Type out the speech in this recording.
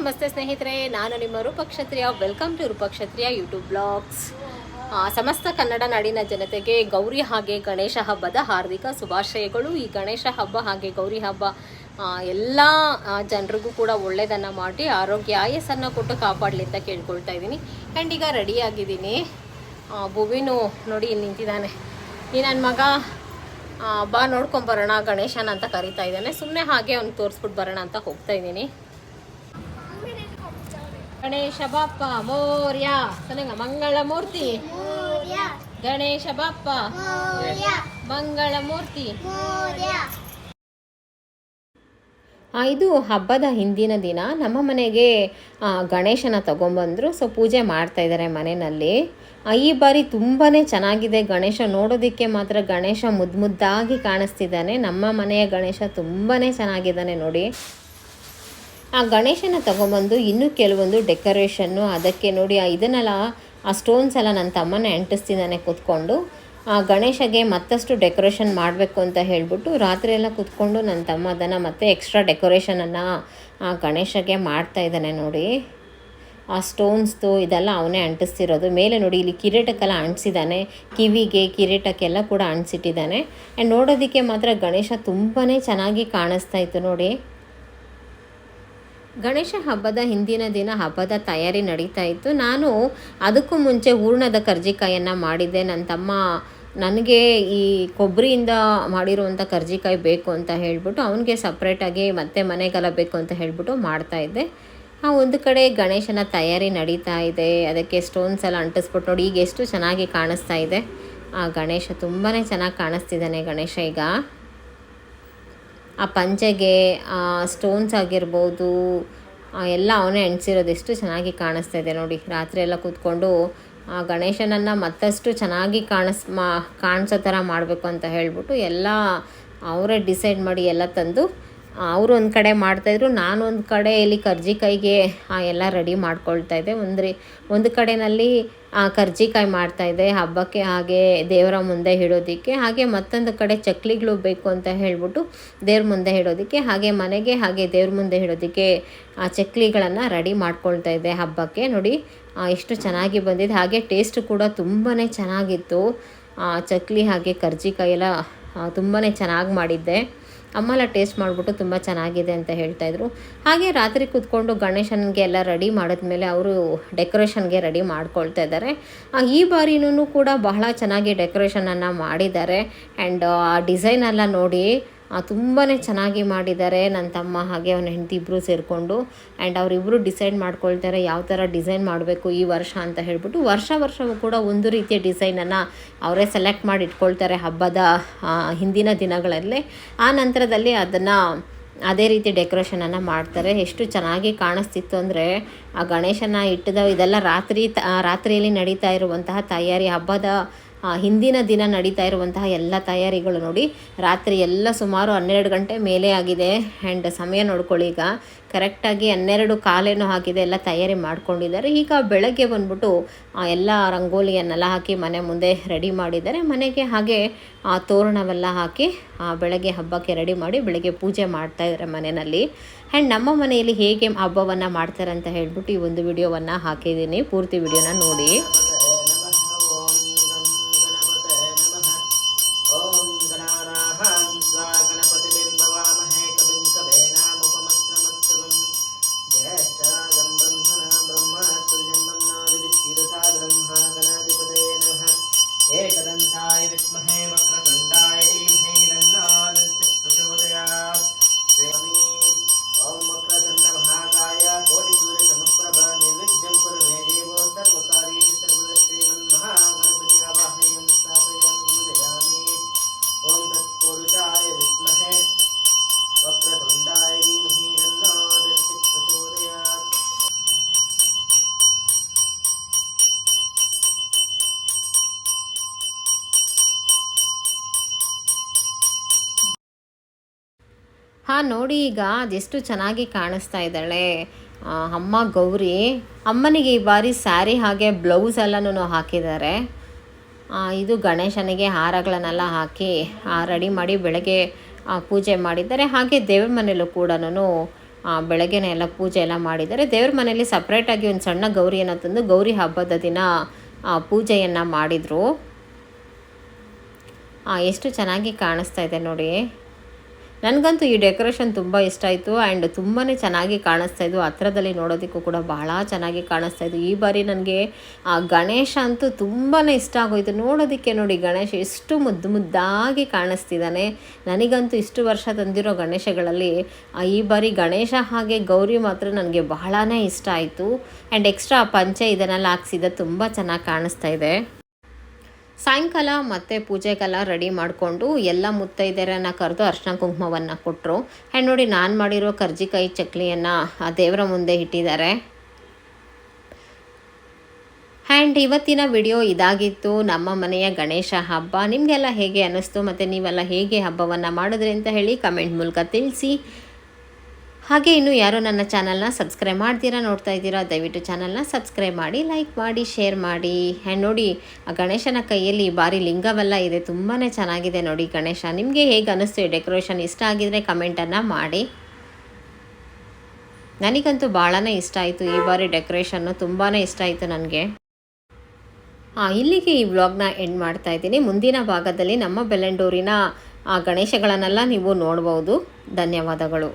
ನಮಸ್ತೆ ಸ್ನೇಹಿತರೆ, ನಾನು ನಿಮ್ಮ Roopakshatriya welcome to Roopakshatriya YouTube blogs ಸಮಸ್ತ ಕನ್ನಡ ನಾಡಿನ ಜನತೆಗೆ ಗೌರಿ ಹಾಗೆ ಗಣೇಶ ಹಬ್ಬದ ಹಾರ್ದಿಕ ಶುಭಾಶಯಗಳು. ಈ ಗಣೇಶ ಹಬ್ಬ ಹಾಗೆ ಗೌರಿ ಹಬ್ಬ ಎಲ್ಲ ಜನರಿಗೂ ಕೂಡ ಒಳ್ಳೆಯದನ್ನು ಮಾಡಿ, ಆರೋಗ್ಯ, ಆಯಸ್ಸನ್ನು ಕೊಟ್ಟು ಕಾಪಾಡಲಿ ಅಂತ ಕೇಳ್ಕೊಳ್ತಾ ಇದ್ದೀನಿ. ಆ್ಯಂಡ್ ಈಗ ರೆಡಿ ಆಗಿದ್ದೀನಿ. ಭುವಿನು ನೋಡಿ ಇಲ್ಲಿ ನಿಂತಿದ್ದಾನೆ. ಈ ನನ್ನ ಮಗ ಬಾ ನೋಡ್ಕೊಂಬರೋಣ ಗಣೇಶನ ಅಂತ ಕರಿತಾ ಇದ್ದಾನೆ. ಸುಮ್ಮನೆ ಹಾಗೆ ಅವ್ನು ತೋರಿಸ್ಬಿಟ್ಟು ಬರೋಣ ಅಂತ ಹೋಗ್ತಾ ಇದ್ದೀನಿ. ಗಣೇಶ ಬಾಪ್ಪ ಮೋರ್ಯ. ಮಂಗಳ ಮೂರ್ತಿ. ಗಣೇಶ ಬಾಪ್ಪ. ಮಂಗಳ ಮೂರ್ತಿ. ಆ, ಇದು ಹಬ್ಬದ ಹಿಂದಿನ ದಿನ. ನಮ್ಮ ಮನೆಗೆ ಗಣೇಶನ ತಗೊಂಬಂದರು. ಸೊ ಪೂಜೆ ಮಾಡ್ತಾ ಇದ್ದಾರೆ ಮನೆಯಲ್ಲಿ. ಈ ಬಾರಿ ತುಂಬಾ ಚೆನ್ನಾಗಿದೆ ಗಣೇಶ. ನೋಡೋದಕ್ಕೆ ಮಾತ್ರ ಗಣೇಶ ಮುದ್ದು ಮುದ್ದಾಗಿ ಕಾಣಿಸ್ತಿದ್ದಾನೆ. ನಮ್ಮ ಮನೆಯ ಗಣೇಶ ತುಂಬಾ ಚೆನ್ನಾಗಿದ್ದಾನೆ ನೋಡಿ. ಆ ಗಣೇಶನ ತಗೊಂಬಂದು ಇನ್ನೂ ಕೆಲವೊಂದು ಡೆಕೋರೇಷನ್ನು ಅದಕ್ಕೆ ನೋಡಿ ಇದನ್ನೆಲ್ಲ, ಆ ಸ್ಟೋನ್ಸ್ ಎಲ್ಲ ನನ್ನ ತಮ್ಮನ ಅಂಟಿಸ್ತಿದ್ದಾನೆ ಕೂತ್ಕೊಂಡು, ಆ ಗಣೇಶಗೆ ಮತ್ತಷ್ಟು ಡೆಕೋರೇಷನ್ ಮಾಡಬೇಕು ಅಂತ ಹೇಳಿಬಿಟ್ಟು ರಾತ್ರಿ ಎಲ್ಲ ಕೂತ್ಕೊಂಡು ನನ್ನ ತಮ್ಮ ಅದನ್ನು ಮತ್ತೆ ಎಕ್ಸ್ಟ್ರಾ ಡೆಕೋರೇಷನನ್ನು ಆ ಗಣೇಶಗೆ ಮಾಡ್ತಾ ಇದ್ದಾನೆ ನೋಡಿ. ಆ ಸ್ಟೋನ್ಸ್ದು ಇದೆಲ್ಲ ಅವನೇ ಅಂಟಿಸ್ತಿರೋದು. ಮೇಲೆ ನೋಡಿ ಇಲ್ಲಿ ಕಿರೀಟಕ್ಕೆಲ್ಲ ಅಂಟಿಸಿದ್ದಾನೆ. ಕಿವಿಗೆ, ಕಿರೀಟಕ್ಕೆಲ್ಲ ಕೂಡ ಅಂಟಿಸಿಟ್ಟಿದ್ದಾನೆ. ಆ್ಯಂಡ್ ನೋಡೋದಕ್ಕೆ ಮಾತ್ರ ಗಣೇಶ ತುಂಬಾ ಚೆನ್ನಾಗಿ ಕಾಣಿಸ್ತಾ ಇತ್ತು ನೋಡಿ. ಗಣೇಶ ಹಬ್ಬದ ಹಿಂದಿನ ದಿನ ಹಬ್ಬದ ತಯಾರಿ ನಡೀತಾ ಇತ್ತು. ನಾನು ಅದಕ್ಕೂ ಮುಂಚೆ ಹೂರ್ಣದ ಕರ್ಜಿಕಾಯನ್ನು ಮಾಡಿದ್ದೆ. ನನ್ನ ತಮ್ಮ ನನಗೆ ಈ ಕೊಬ್ಬರಿಯಿಂದ ಮಾಡಿರುವಂಥ ಕರ್ಜಿಕಾಯಿ ಬೇಕು ಅಂತ ಹೇಳಿಬಿಟ್ಟು ಅವನಿಗೆ ಸಪ್ರೇಟಾಗಿ ಮತ್ತೆ ಮನೆಗೆಲ್ಲ ಬೇಕು ಅಂತ ಹೇಳಿಬಿಟ್ಟು ಮಾಡ್ತಾಯಿದ್ದೆ ಆ ಒಂದು ಕಡೆ ಗಣೇಶನ ತಯಾರಿ ನಡೀತಾ ಇದೆ. ಅದಕ್ಕೆ ಸ್ಟೋನ್ಸ್ ಎಲ್ಲ ಅಂಟಿಸ್ಬಿಟ್ಟು ನೋಡಿ ಈಗ ಎಷ್ಟು ಚೆನ್ನಾಗಿ ಕಾಣಿಸ್ತಾ ಇದೆ. ಆ ಗಣೇಶ ತುಂಬಾ ಚೆನ್ನಾಗಿ ಕಾಣಿಸ್ತಿದ್ದಾನೆ ಗಣೇಶ ಈಗ. ಆ ಪಂಚೆಗೆ, ಆ ಸ್ಟೋನ್ಸ್ ಆಗಿರ್ಬೋದು ಎಲ್ಲ ಅವನೇ ಅಂಟಿಸಿರೋದು ಎಷ್ಟು ಚೆನ್ನಾಗಿ ಕಾಣಿಸ್ತಾ ಇದೆ ನೋಡಿ. ರಾತ್ರಿ ಎಲ್ಲ ಕೂತ್ಕೊಂಡು, ಆ ಗಣೇಶನನ್ನು ಮತ್ತಷ್ಟು ಚೆನ್ನಾಗಿ ಕಾಣಿಸ್, ಮಾ, ಕಾಣಿಸೋ ಥರ ಮಾಡಬೇಕು ಅಂತ ಹೇಳಿಬಿಟ್ಟು ಎಲ್ಲ ಅವರೇ ಡಿಸೈಡ್ ಮಾಡಿ ಎಲ್ಲ ತಂದು ಅವರು ಒಂದು ಕಡೆ ಮಾಡ್ತಾಯಿದ್ರು ನಾನು ಒಂದು ಕಡೆ ಇಲ್ಲಿ ಕರ್ಜಿಕಾಯಿಗೆ ಎಲ್ಲ ರೆಡಿ ಮಾಡ್ಕೊಳ್ತಾ ಇದ್ದೆ. ರೀ ಒಂದು ಕಡೆಯಲ್ಲಿ ಕರ್ಜಿಕಾಯಿ ಮಾಡ್ತಾಯಿದ್ದೆ ಹಬ್ಬಕ್ಕೆ ಹಾಗೆ ದೇವರ ಮುಂದೆ ಇಡೋದಕ್ಕೆ ಹಾಗೆ ಮತ್ತೊಂದು ಕಡೆ ಚಕ್ಲಿಗಳು ಬೇಕು ಅಂತ ಹೇಳಿಬಿಟ್ಟು ದೇವ್ರ ಮುಂದೆ ಇಡೋದಕ್ಕೆ ಹಾಗೆ ಮನೆಗೆ ಹಾಗೆ ದೇವ್ರ ಮುಂದೆ ಇಡೋದಕ್ಕೆ ಆ, ಚಕ್ಲಿಗಳನ್ನು ರೆಡಿ ಮಾಡ್ಕೊಳ್ತಾ ಇದ್ದೆ ಹಬ್ಬಕ್ಕೆ. ನೋಡಿ ಎಷ್ಟು ಚೆನ್ನಾಗಿ ಬಂದಿದೆ. ಹಾಗೆ ಟೇಸ್ಟ್ ಕೂಡ ತುಂಬಾ ಚೆನ್ನಾಗಿತ್ತು. ಚಕ್ಲಿ ಹಾಗೆ ಕರ್ಜಿಕಾಯಿ ಎಲ್ಲ ತುಂಬಾ ಚೆನ್ನಾಗಿ ಮಾಡಿದ್ದೆ. ಅಮ್ಮೆಲ್ಲ ಟೇಸ್ಟ್ ಮಾಡಿಬಿಟ್ಟು ತುಂಬ ಚೆನ್ನಾಗಿದೆ ಅಂತ ಹೇಳ್ತಾಯಿದ್ರು ಹಾಗೆ ರಾತ್ರಿ ಕೂತ್ಕೊಂಡು ಗಣೇಶನಿಗೆ ಎಲ್ಲ ರೆಡಿ ಮಾಡಿದ್ಮೇಲೆ ಅವರು ಡೆಕೋರೇಷನ್ಗೆ ರೆಡಿ ಮಾಡ್ಕೊಳ್ತಾ ಇದ್ದಾರೆ. ಈ ಬಾರಿನೂ ಕೂಡ ಬಹಳ ಚೆನ್ನಾಗಿ ಡೆಕೋರೇಷನನ್ನು ಮಾಡಿದ್ದಾರೆ. ಆ್ಯಂಡ್ ಆ, ಡಿಸೈನ್ ಎಲ್ಲ ನೋಡಿ ತುಂಬಾ ಚೆನ್ನಾಗಿ ಮಾಡಿದ್ದಾರೆ ನನ್ನ ತಮ್ಮ, ಹಾಗೆ ಅವನ ಹೆಂಡತಿ ಇಬ್ಬರು ಸೇರಿಕೊಂಡು. ಆ್ಯಂಡ್ ಅವರಿಬ್ಬರು ಡಿಸೈಡ್ ಮಾಡ್ಕೊಳ್ತಾರೆ ಯಾವ ಥರ ಡಿಸೈನ್ ಮಾಡಬೇಕು ಈ ವರ್ಷ ಅಂತ ಹೇಳ್ಬಿಟ್ಟು ವರ್ಷ ವರ್ಷವೂ ಕೂಡ ಒಂದು ರೀತಿಯ ಡಿಸೈನನ್ನು ಅವರೇ ಸೆಲೆಕ್ಟ್ ಮಾಡಿ ಇಟ್ಕೊಳ್ತಾರೆ ಹಬ್ಬದ ಹಿಂದಿನ ದಿನಗಳಲ್ಲಿ. ಆ ನಂತರದಲ್ಲಿ ಅದನ್ನು ಅದೇ ರೀತಿ ಡೆಕೋರೇಷನನ್ನು ಮಾಡ್ತಾರೆ. ಎಷ್ಟು ಚೆನ್ನಾಗಿ ಕಾಣಿಸ್ತಿತ್ತು ಅಂದರೆ ಆ ಗಣೇಶನ ಇಟ್ಟದ ಇದೆಲ್ಲ ರಾತ್ರಿ ರಾತ್ರಿಯಲ್ಲಿ ನಡೀತಾ ಇರುವಂತಹ ತಯಾರಿ ಹಬ್ಬದ ಹಿಂದಿನ ದಿನ ನಡೀತಾ ಇರುವಂತಹ ಎಲ್ಲ ತಯಾರಿಗಳು ನೋಡಿ. ರಾತ್ರಿ ಎಲ್ಲ ಸುಮಾರು ಹನ್ನೆರಡು ಗಂಟೆ ಮೇಲೆ ಆಗಿದೆ. ಆ್ಯಂಡ್ ಸಮಯ ನೋಡ್ಕೊಳ್ಳಿ ಈಗ. ಕರೆಕ್ಟಾಗಿ ಹನ್ನೆರಡು ಕಾಲೇನೋ ಹಾಕಿದೆ ಎಲ್ಲ ತಯಾರಿ ಮಾಡ್ಕೊಂಡಿದ್ದಾರೆ. ಈಗ ಬೆಳಗ್ಗೆ ಬಂದ್ಬಿಟ್ಟು ಎಲ್ಲ ರಂಗೋಲಿಯನ್ನೆಲ್ಲ ಹಾಕಿ ಮನೆ ಮುಂದೆ ರೆಡಿ ಮಾಡಿದ್ದಾರೆ. ಮನೆಗೆ ಹಾಗೆ ಆ, ತೋರಣವೆಲ್ಲ ಹಾಕಿ ಬೆಳಗ್ಗೆ ಹಬ್ಬಕ್ಕೆ ರೆಡಿ ಮಾಡಿ ಬೆಳಗ್ಗೆ ಪೂಜೆ ಮಾಡ್ತಾ ಇದ್ದಾರೆ ಮನೆಯಲ್ಲಿ. ಆ್ಯಂಡ್ ನಮ್ಮ ಮನೆಯಲ್ಲಿ ಹೇಗೆ ಹಬ್ಬವನ್ನು ಮಾಡ್ತಾರೆ ಅಂತ ಹೇಳ್ಬಿಟ್ಟು ಈ ಒಂದು ವಿಡಿಯೋವನ್ನು ಹಾಕಿದ್ದೀನಿ. ಪೂರ್ತಿ ವಿಡಿಯೋನ ನೋಡಿ. विद्महे वक्रतुण्डाय ಹಾಂ, ನೋಡಿ ಈಗ ಅದೆಷ್ಟು ಚೆನ್ನಾಗಿ ಕಾಣಿಸ್ತಾ ಇದ್ದಾಳೆ. ಅಮ್ಮ ಗೌರಿ, ಅಮ್ಮನಿಗೆ ಈ ಬಾರಿ ಸ್ಯಾರಿ ಹಾಗೆ ಬ್ಲೌಸ್ ಎಲ್ಲನೂ ಹಾಕಿದ್ದಾರೆ. ಇದು ಗಣೇಶನಿಗೆ ಹಾರಗಳನ್ನೆಲ್ಲ ಹಾಕಿ ರೆಡಿ ಮಾಡಿ ಬೆಳಗ್ಗೆ ಪೂಜೆ ಮಾಡಿದ್ದಾರೆ. ಹಾಗೆ ದೇವ್ರ ಮನೆಯಲ್ಲೂ ಕೂಡ ಬೆಳಗ್ಗೆನೆ ಎಲ್ಲ ಪೂಜೆ ಎಲ್ಲ ಮಾಡಿದ್ದಾರೆ. ದೇವ್ರ ಮನೆಯಲ್ಲಿ ಸಪ್ರೇಟಾಗಿ ಒಂದು ಸಣ್ಣ ಗೌರಿಯನ್ನು ತಂದು ಗೌರಿ ಹಬ್ಬದ ದಿನ ಪೂಜೆಯನ್ನು ಮಾಡಿದರು. ಎಷ್ಟು ಚೆನ್ನಾಗಿ ಕಾಣಿಸ್ತಾ ಇದೆ ನೋಡಿ. ನನಗಂತೂ ಈ ಡೆಕೋರೇಷನ್ ತುಂಬ ಇಷ್ಟ ಆಯಿತು. ಆ್ಯಂಡ್ ತುಂಬಾ ಚೆನ್ನಾಗಿ ಕಾಣಿಸ್ತಾ ಇದ್ವು. ಹತ್ರದಲ್ಲಿ ನೋಡೋದಕ್ಕೂ ಕೂಡ ಬಹಳ ಚೆನ್ನಾಗಿ ಕಾಣಿಸ್ತಾ ಇದ್ವು. ಈ ಬಾರಿ ನನಗೆ, ಆ ಗಣೇಶ ಅಂತೂ ತುಂಬಾ ಇಷ್ಟ ಆಗೋಯಿತು. ನೋಡೋದಕ್ಕೆ ನೋಡಿ ಗಣೇಶ ಎಷ್ಟು ಮುದ್ದು ಮುದ್ದಾಗಿ ಕಾಣಿಸ್ತಿದ್ದಾನೆ. ನನಗಂತೂ ಇಷ್ಟು ವರ್ಷ ತಂದಿರೋ ಗಣೇಶಗಳಲ್ಲಿ ಈ ಬಾರಿ ಗಣೇಶ ಹಾಗೆ ಗೌರಿ ಮಾತ್ರ ನನಗೆ ಬಹಳನೇ ಇಷ್ಟ ಆಯಿತು. ಆ್ಯಂಡ್ ಎಕ್ಸ್ಟ್ರಾ ಪಂಚೆ ಇದನ್ನೆಲ್ಲ ಹಾಕ್ಸಿದ ತುಂಬ ಚೆನ್ನಾಗಿ ಕಾಣಿಸ್ತಾ ಇದೆ. ಸಾಯಂಕಾಲ ಮತ್ತೆ ಪೂಜೆಗೆಲ್ಲ ರೆಡಿ ಮಾಡಿಕೊಂಡು ಎಲ್ಲ ಮುತ್ತೈದೆಯರನ್ನ ಕರೆದು ಅರ್ಶಿನ ಕುಂಕುಮವನ್ನು ಕೊಟ್ಟರು ಆ್ಯಂಡ್ ನೋಡಿ, ನಾನು ಮಾಡಿರೋ ಕರ್ಜಿಕಾಯಿ ಚಕ್ಲಿಯನ್ನು ಆ ದೇವರ ಮುಂದೆ ಇಟ್ಟಿದ್ದಾರೆ. ಆ್ಯಂಡ್ ಇವತ್ತಿನ ವಿಡಿಯೋ ಇದಾಗಿತ್ತು. ನಮ್ಮ ಮನೆಯ ಗಣೇಶ ಹಬ್ಬ. ನಿಮಗೆಲ್ಲ ಹೇಗೆ ಅನ್ನಿಸ್ತು ಮತ್ತು ನೀವೆಲ್ಲ ಹೇಗೆ ಹಬ್ಬವನ್ನು ಮಾಡಿದ್ರಿ ಅಂತ ಹೇಳಿ ಕಮೆಂಟ್ ಮೂಲಕ ತಿಳಿಸಿ. ಹಾಗೆ ಇನ್ನು ಯಾರೋ ನನ್ನ ಚಾನಲ್ನ ಸಬ್ಸ್ಕ್ರೈಬ್ ಮಾಡ್ತೀರಾ, ನೋಡ್ತಾ ಇದ್ದೀರಾ, ದಯವಿಟ್ಟು ಚಾನಲ್ನ ಸಬ್ಸ್ಕ್ರೈಬ್ ಮಾಡಿ, ಲೈಕ್ ಮಾಡಿ, ಶೇರ್ ಮಾಡಿ. ಆ್ಯಂಡ್ ನೋಡಿ, ಆ ಗಣೇಶನ ಕೈಯಲ್ಲಿ ಬಾರಿ ಲಿಂಗವೆಲ್ಲ ಇದೆ ತುಂಬಾ ಚೆನ್ನಾಗಿದೆ ನೋಡಿ ಗಣೇಶ. ನಿಮಗೆ ಹೇಗೆ ಅನ್ನಿಸ್ತು ಡೆಕೋರೇಷನ್? ಇಷ್ಟ ಆಗಿದರೆ ಕಮೆಂಟನ್ನು ಮಾಡಿ. ನನಗಂತೂ ಭಾಳನೇ ಇಷ್ಟ ಆಯಿತು ಈ ಬಾರಿ ಡೆಕೋರೇಷನ್ನು ತುಂಬಾ ಇಷ್ಟ ಆಯಿತು ನನಗೆ. ಹಾಂ ಇಲ್ಲಿಗೆ ಈ ವ್ಲಾಗ್ನ ಎಂಡ್ ಮಾಡ್ತಾ ಇದ್ದೀನಿ. ಮುಂದಿನ ಭಾಗದಲ್ಲಿ ನಮ್ಮ ಬೆಲ್ಲಂಡೂರಿನ ಆ, ಗಣೇಶಗಳನ್ನೆಲ್ಲ ನೀವು ನೋಡ್ಬೋದು. ಧನ್ಯವಾದಗಳು.